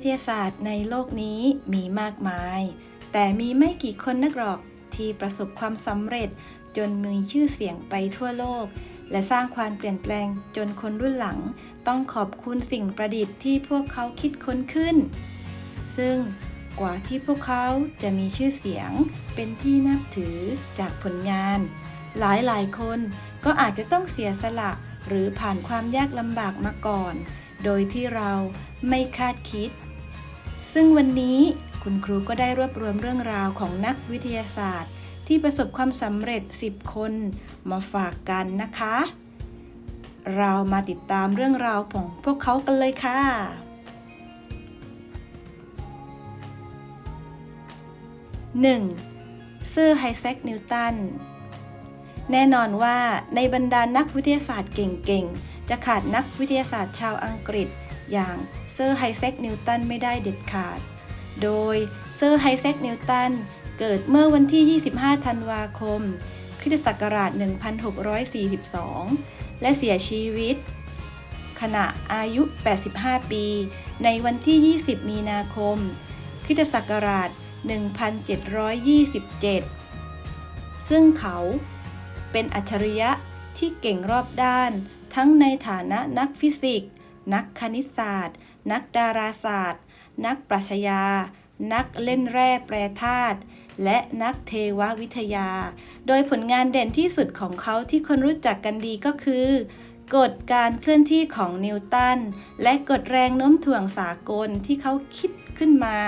วิทยาศาสตร์ในโลกนี้มีมากมาย แต่มีไม่กี่คนนักหรอกที่ประสบความสำเร็จจนมีชื่อเสียงไปทั่วโลก และสร้างความเปลี่ยนแปลงจนคนรุ่นหลัง ต้องขอบคุณสิ่งประดิษฐ์ที่พวกเขาคิดค้นขึ้น ซึ่งกว่าที่พวกเขาจะมีชื่อเสียงเป็นที่นับถือจากผลงาน หลายๆคนก็อาจจะต้องเสียสละหรือผ่านความยากลำบากมาก่อน โดยที่เราไม่คาดคิด ซึ่งวันนี้คุณครูก็ได้รวบรวมเรื่องราวของนักวิทยาศาสตร์ ที่ประสบความสำเร็จ 10 คนมาฝากกันนะคะ เรามาติดตามเรื่องราวของพวกเขากันเลยค่ะ 1. เซอร์ไฮแซคนิวตันแน่นอนว่าในบรรดานักวิทยาศาสตร์เก่งๆ จะขาดนักวิทยาศาสตร์ชาวอังกฤษ อย่างเซอร์ไฮแซคนิวตันไม่ได้เด็ดขาด โดยเซอร์ไฮแซคนิวตันเกิดเมื่อวันที่ 25 ธันวาคม คริสตศักราช 1642 และเสียชีวิต ขณะอายุ 85 ปี ในวันที่ 20 มีนาคม คริสตศักราช 1727 ซึ่งเขาเป็นอัจฉริยะที่เก่งรอบด้านทั้งในฐานะนักฟิสิกส์ นักคณิตศาสตร์ นักดาราศาสตร์ นักปรัชญา นักเล่นแร่แปรธาตุและนักเทววิทยา โดยผลงานเด่นที่สุดของเขาที่คนรู้จักกันดีก็คือกฎการเคลื่อนที่ของนิวตัน และกฎแรงโน้มถ่วงสากลที่เขาคิดขึ้นมา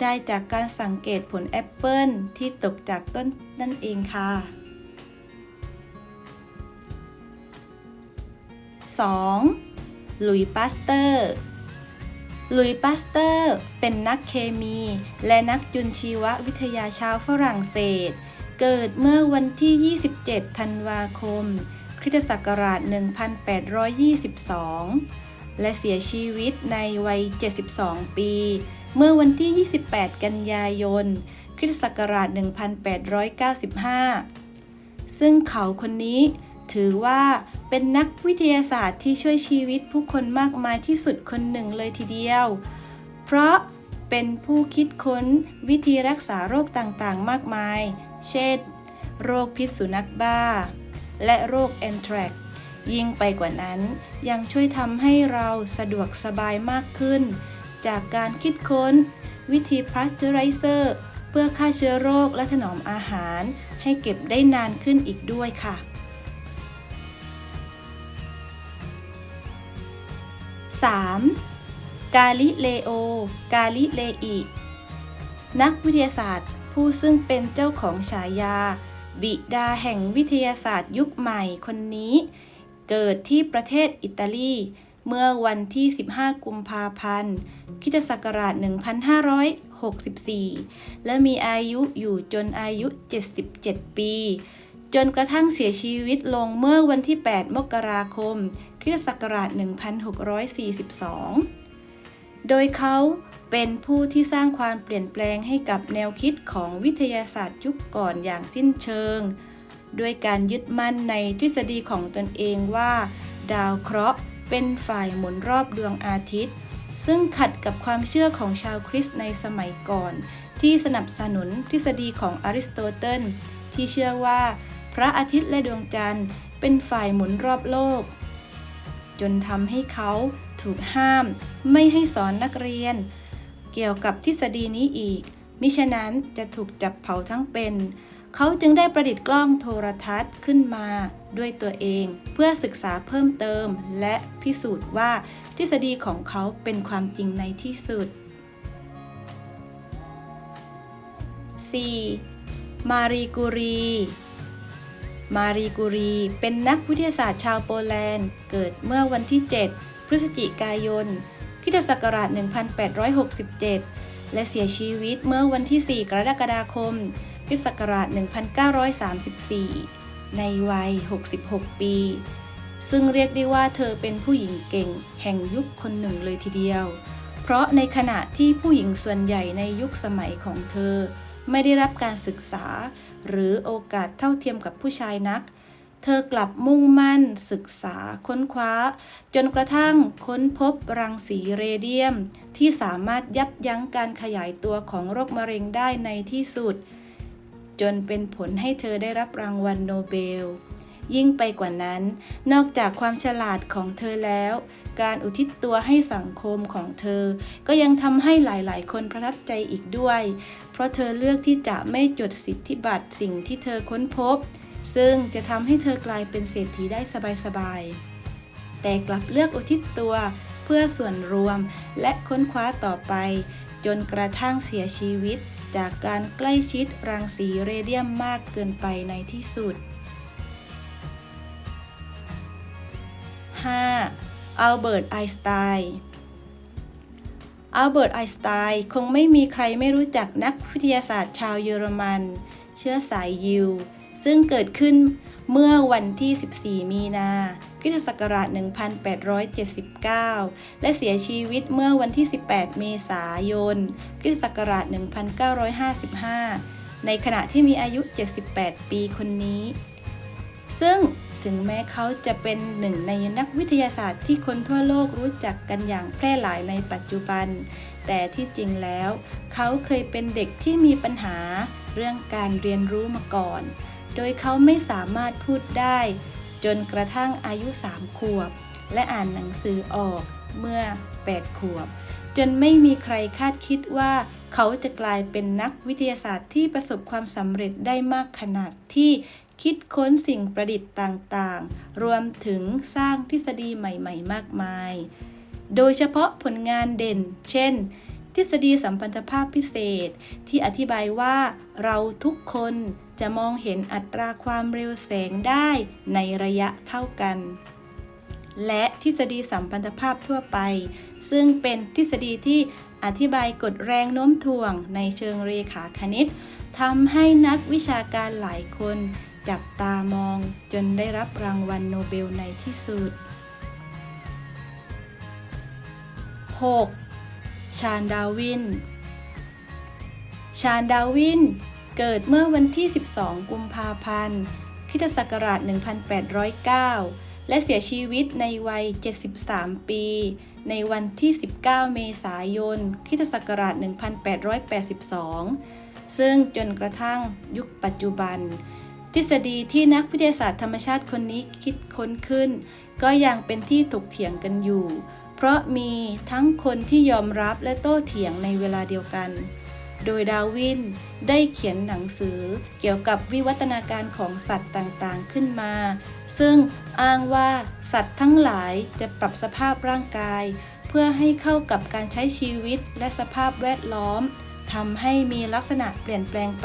ได้จากการสังเกตผลแอปเปิลที่ตกจากต้นนั่นเองค่ะ 2. ลุยปาสเตอร์ลุยปาสเตอร์ เป็นนักเคมี และนักจุลชีววิทยาชาวฝรั่งเศส เกิดเมื่อวันที่ 27 ธันวาคม คริสตศักราช 1822 และเสียชีวิตในวัย 72 ปี เมื่อวันที่ 28 กันยายน คริสตศักราช 1895 ซึ่งเขาคนนี้ ถือว่าเป็นนักวิทยาศาสตร์ที่ช่วยชีวิตผู้คนมากมายที่สุดคนหนึ่งเลยทีเดียว เพราะเป็นผู้คิดค้นวิธีรักษาโรคต่างๆ มากมาย เช่น โรคพิษสุนัขบ้า และโรคแอนทรักยิ่งไปกว่านั้น ยังช่วยทำให้เราสะดวกสบายมากขึ้น จากการคิดค้น วิธีพาสเจอไรเซอร์ เพื่อฆ่าเชื้อโรคและถนอมอาหาร ให้เก็บได้นานขึ้นอีกด้วยค่ะ 3. กาลิเลโอ กาลิเลอิ นักวิทยาศาสตร์ผู้ซึ่งเป็นเจ้าของฉายา บิดาแห่งวิทยาศาสตร์ยุคใหม่คนนี้ เกิดที่ประเทศอิตาลี เมื่อวันที่ 15 กุมภาพันธ์คิศักราช 1564 และมีอายุอยู่จนอายุ 77 ปี จนกระทั่งเสียชีวิตลงเมื่อวันที่ 8 มกราคม คริสตศักราช 1642 โดยเขาเป็นผู้ที่สร้างความเปลี่ยนแปลงให้กับแนวคิดของวิทยาศาสตร์ยุคก่อนอย่างสิ้นเชิง ด้วยการยึดมั่นในทฤษฎีของตนเองว่า ดาวเคราะห์เป็นฝ่ายหมุนรอบดวงอาทิตย์ ซึ่งขัดกับความเชื่อของชาวคริสต์ในสมัยก่อน ที่สนับสนุนทฤษฎีของอริสโตเติลที่เชื่อว่า พระอาทิตย์และดวงจันทร์เป็นฝ่ายหมุนรอบโลก จนทำให้เขาถูกห้าม ไม่ให้สอนนักเรียน เกี่ยวกับทฤษฎีนี้อีก มิฉะนั้นจะถูกจับเผาทั้งเป็น เขาจึงได้ประดิษฐ์กล้องโทรทัศน์ขึ้นมาด้วยตัวเอง เพื่อศึกษาเพิ่มเติม และพิสูจน์ว่าทฤษฎีของเขาเป็นความจริงในที่สุด 4. มารีกูรี มารีกูรี เป็นนักวิทยาศาสตร์ชาวโปแลนด์ เกิดเมื่อวันที่ 7 พฤศจิกายนคริสตศักราช 1867 และเสียชีวิตเมื่อวันที่ 4 กรกฎาคมคริสตศักราช 1934 ในวัย 66 ปี ซึ่งเรียกได้ว่าเธอเป็นผู้หญิงเก่งแห่งยุคคนหนึ่งเลยทีเดียว เพราะในขณะที่ผู้หญิงส่วนใหญ่ในยุคสมัยของเธอ ไม่ได้รับการศึกษา หรือโอกาสเท่าเทียมกับผู้ชายนัก เธอกลับมุ่งมั่นศึกษาค้นคว้า จนกระทั่งค้นพบรังสีเรเดียม ที่สามารถยับยั้งการขยายตัวของโรคมะเร็งได้ในที่สุด จนเป็นผลให้เธอได้รับรางวัลโนเบลยิ่งไปกว่านั้น นอกจากความฉลาดของเธอแล้ว การอุทิศตัวให้สังคมของเธอ ก็ยังทำให้หลายๆ คนประทับใจอีกด้วย เพราะเธอเลือกที่จะไม่จดสิทธิบัตรสิ่งที่เธอค้นพบ ซึ่งจะทำให้เธอกลายเป็นเศรษฐีได้สบายๆ แต่กลับเลือกอุทิศตัวเพื่อส่วนรวมและค้นคว้าต่อไป จนกระทั่งเสียชีวิต จากการใกล้ชิดรังสีเรเดียมมากเกินไปในที่สุด 5. อัลเบิร์ต ไอน์สไตน์อัลเบิร์ต ไอน์สไตน์คงไม่มีใครไม่รู้จักนักวิทยาศาสตร์ชาวเยอรมัน เชื้อสายยิว ซึ่งเกิดขึ้นเมื่อวันที่ 14 มีนาคริสตศักราช 1879 และเสียชีวิตเมื่อวันที่ 18 เมษายนคริสตศักราช 1955 ในขณะที่มีอายุ 78 ปีคนนี้ ซึ่ง ถึงแม้เขาจะเป็นหนึ่งในนักวิทยาศาสตร์ที่คนทั่วโลกรู้จักกันอย่างแพร่หลายในปัจจุบัน แต่ที่จริงแล้ว เขาเคยเป็นเด็กที่มีปัญหาเรื่องการเรียนรู้มาก่อน โดยเขาไม่สามารถพูดได้ จนกระทั่งอายุ 3 ขวบ และอ่านหนังสือออกเมื่อ 8 ขวบ จนไม่มีใครคาดคิดว่าเขาจะกลายเป็นนักวิทยาศาสตร์ที่ประสบความสำเร็จได้มากขนาดที่ คิดค้นสิ่งประดิษฐ์ต่างๆ รวมถึงสร้างทฤษฎีใหม่ ๆ มากมาย โดยเฉพาะผลงานเด่น เช่น ทฤษฎีสัมพันธภาพพิเศษ ที่อธิบายว่าเราทุกคนจะมองเห็นอัตราความเร็วแสงได้ในระยะเท่ากัน และทฤษฎีสัมพันธภาพทั่วไป ซึ่งเป็นทฤษฎีที่อธิบายกฎแรงโน้มถ่วงในเชิงเรขาคณิตทำให้นักวิชาการหลายคน จับตามองจนได้รับรางวัลโนเบลในที่สุด 6. ชาญดาวิน ชาญดาวิน เกิดเมื่อวันที่ 12 กุมภาพันธ์คริสตศักราช 1809 และเสียชีวิตในวัย 73 ปี ในวันที่ 19 เมษายนคริสตศักราช 1882 ซึ่งจนกระทั่งยุคปัจจุบัน ทฤษฎีที่นักวิทยาศาสตร์ธรรมชาติคนนี้คิดค้นขึ้น ก็ยังเป็นที่ถกเถียงกันอยู่ เพราะมีทั้งคนที่ยอมรับและโต้เถียงในเวลาเดียวกัน โดยดาวินได้เขียนหนังสือเกี่ยวกับวิวัฒนาการของสัตว์ต่างๆขึ้นมา ซึ่งอ้างว่าสัตว์ทั้งหลายจะปรับสภาพร่างกาย เพื่อให้เข้ากับการใช้ชีวิตและสภาพแวดล้อมทำให้มีลักษณะเปลี่ยนแปลงไป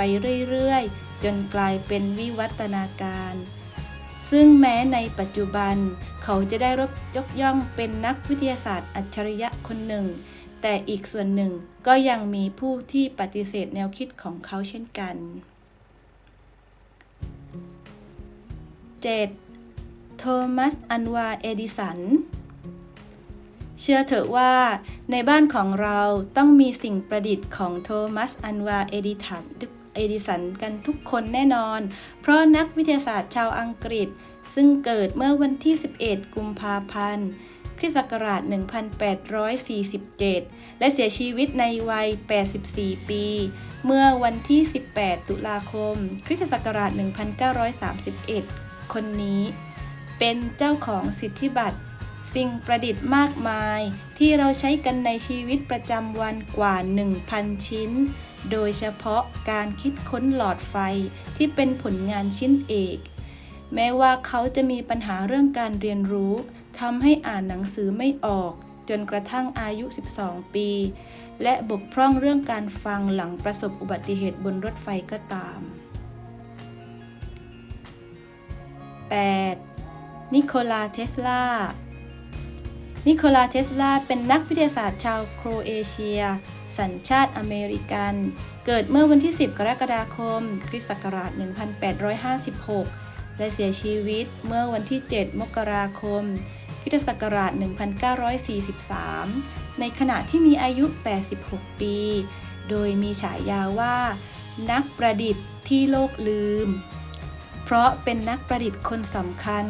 เรื่อยๆ จนกลายเป็นวิวัฒนาการ ซึ่งแม้ในปัจจุบัน เขาจะได้รับยกย่องเป็นนักวิทยาศาสตร์อัจฉริยะคนหนึ่ง แต่อีกส่วนหนึ่งก็ยังมีผู้ที่ปฏิเสธแนวคิดของเขาเช่นกัน 7. โทมัส อันวา เอดิสันเชื่อเถอะว่าในบ้านของเราต้องมีสิ่งประดิษฐ์ของโทมัส อันวา เอดิสัน เอดิสันกันทุกคนแน่นอน เพราะนักวิทยาศาสตร์ชาวอังกฤษ ซึ่งเกิดเมื่อวันที่ 11 กุมภาพันธ์คริสต์ศักราช 1847 และเสียชีวิตในวัย 84 ปี เมื่อวันที่ 18 ตุลาคม คริสตศักราช 1931 คนนี้ เป็นเจ้าของสิทธิบัตร สิ่งประดิษฐ์มากมาย ที่เราใช้กันในชีวิตประจำวันกว่า 1,000 ชิ้น โดยเฉพาะการคิดค้นหลอดไฟที่เป็นผลงานชิ้นเอก แม้ว่าเขาจะมีปัญหาเรื่องการเรียนรู้ทำให้อ่านหนังสือไม่ออก จนกระทั่งอายุ 12 ปี และบกพร่องเรื่องการฟังหลังประสบอุบัติเหตุบนรถไฟก็ตาม 8. นิโคลาเทสลา นิโคลาเทสลาเป็นนักวิทยาศาสตร์ชาวโครเอเชีย สัญชาติอเมริกัน เกิดเมื่อวันที่ 10 กรกฎาคม คริสต์ศักราช 1856 และเสียชีวิตเมื่อวันที่ 7 มกราคม คริสตศักราช 1943 ในขณะที่มีอายุ 86 ปี โดยมีฉายาว่า นักประดิษฐ์ที่โลกลืม เพราะเป็นนักประดิษฐ์คนสำคัญ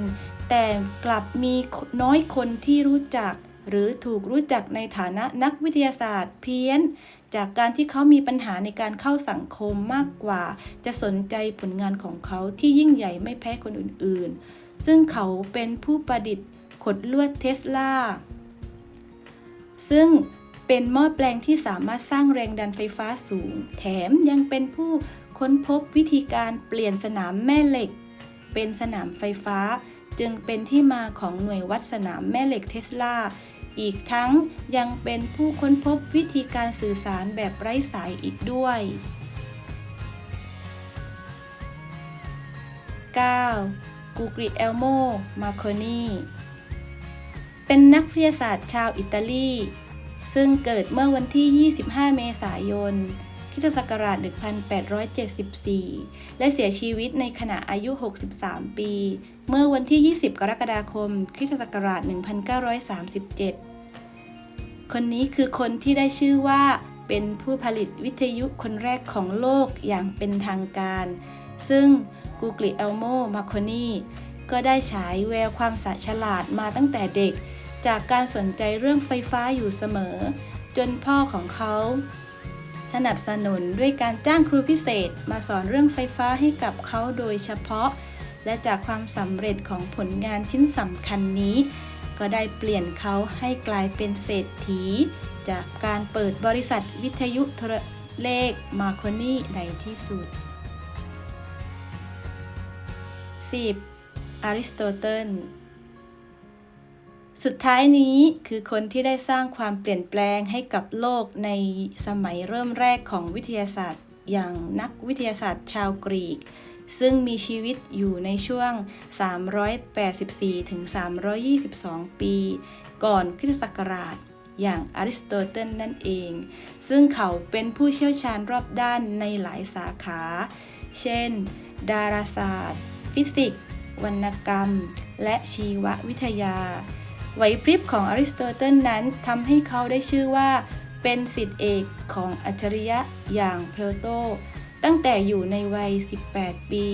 แต่กลับมีน้อยคนที่รู้จัก หรือถูกรู้จักในฐานะนักวิทยาศาสตร์เพี้ยน จากการที่เขามีปัญหาในการเข้าสังคมมากกว่า จะสนใจผลงานของเขาที่ยิ่งใหญ่ไม่แพ้คนอื่นๆ ซึ่งเขาเป็นผู้ประดิษฐ์ขดลวดเทสลาซึ่งเป็นหม้อแปลงที่สามารถสร้างแรงดันไฟฟ้าสูง แถมยังเป็นผู้ค้นพบวิธีการเปลี่ยนสนามแม่เหล็ก เป็นสนามไฟฟ้า จึงเป็นที่มาของหน่วยวัดสนามแม่เหล็กเทสลา อีกทั้งยังเป็นผู้ค้นพบวิธีการสื่อสารแบบไร้สายอีกด้วย 9. กูกริเอลโม มาโคนี เป็นนักวิทยาศาสตร์ชาวอิตาลี ซึ่งเกิดเมื่อวันที่ 25 เมษายน คิศักราช 1874 และเสียชีวิตในขณะอายุ 63 ปี เมื่อวันที่ 20 กรกฎาคมคริสตศักราช 1937 คนนี้คือคนที่ได้ชื่อว่าเป็นผู้ผลิตวิทยุคนแรกของโลกอย่างเป็นทางการ ซึ่งกูกลิเอลโม มาโคนีก็ได้ฉายแววความสะฉลาดมาตั้งแต่เด็ก จากการสนใจเรื่องไฟฟ้าอยู่เสมอ จนพ่อของเขา สนับสนุนด้วยการจ้างครูพิเศษมาสอนเรื่องไฟฟ้าให้กับเขาโดยเฉพาะ และจากความสำเร็จของผลงานชิ้นสำคัญนี้ ก็ได้เปลี่ยนเขาให้กลายเป็นเศรษฐี จากการเปิดบริษัทวิทยุโทรเลขมาโคนีในที่สุด 10. อริสโตเติล สุดท้ายนี้คือคนที่ได้สร้างความเปลี่ยนแปลงให้กับโลกในสมัยเริ่มแรกของวิทยาศาสตร์ อย่างนักวิทยาศาสตร์ชาวกรีก ซึ่งมีชีวิตอยู่ในช่วง 384ถึง322 ปี ก่อนคริสตศักราช อย่างอริสโตเติลนั่นเอง ซึ่งเขาเป็นผู้เชี่ยวชาญรอบด้านในหลายสาขา เช่น ดาราศาสตร์ ฟิสิกส์วรรณกรรม และชีววิทยา ไหวพริบของอริสโตเติลนั้นทำให้เขาได้ชื่อว่า เป็นสิทธิเอกของอัจฉริยะอย่างเพลโต ตั้งแต่อยู่ในวัย 18 ปี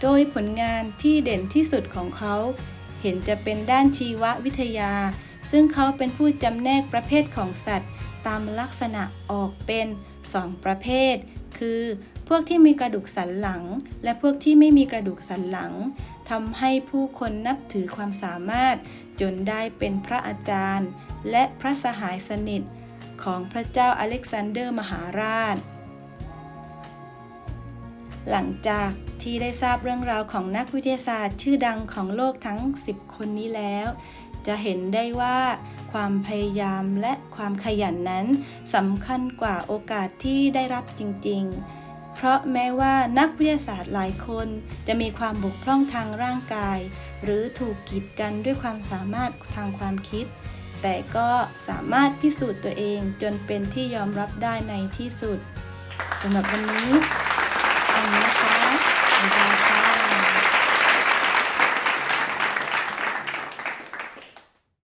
โดยผลงานที่เด่นที่สุดของเขา เห็นจะเป็นด้านชีววิทยา ซึ่งเขาเป็นผู้จำแนกประเภทของสัตว์ ตามลักษณะออกเป็น 2 ประเภท คือ พวกที่มีกระดูกสันหลัง และพวกที่ไม่มีกระดูกสันหลังทำให้ผู้คนนับถือความสามารถ จนได้เป็นพระอาจารย์ และพระสหายสนิทของพระเจ้าอเล็กซานเดอร์มหาราช หลังจากที่ได้ทราบเรื่องราวของนักวิทยาศาสตร์ชื่อดังของโลกทั้ง 10 คนนี้แล้ว จะเห็นได้ว่าความพยายามและความขยันนั้นสำคัญกว่าโอกาสที่ได้รับจริง ๆ เพราะแม้ว่านักวิทยาศาสตร์หลายคนจะมีความบกพร่องทางร่างกาย หรือถูกกีดกันด้วยความสามารถทางความคิด แต่ก็สามารถพิสูจน์ตัวเองจนเป็นที่ยอมรับได้ในที่สุดสำหรับวันนี้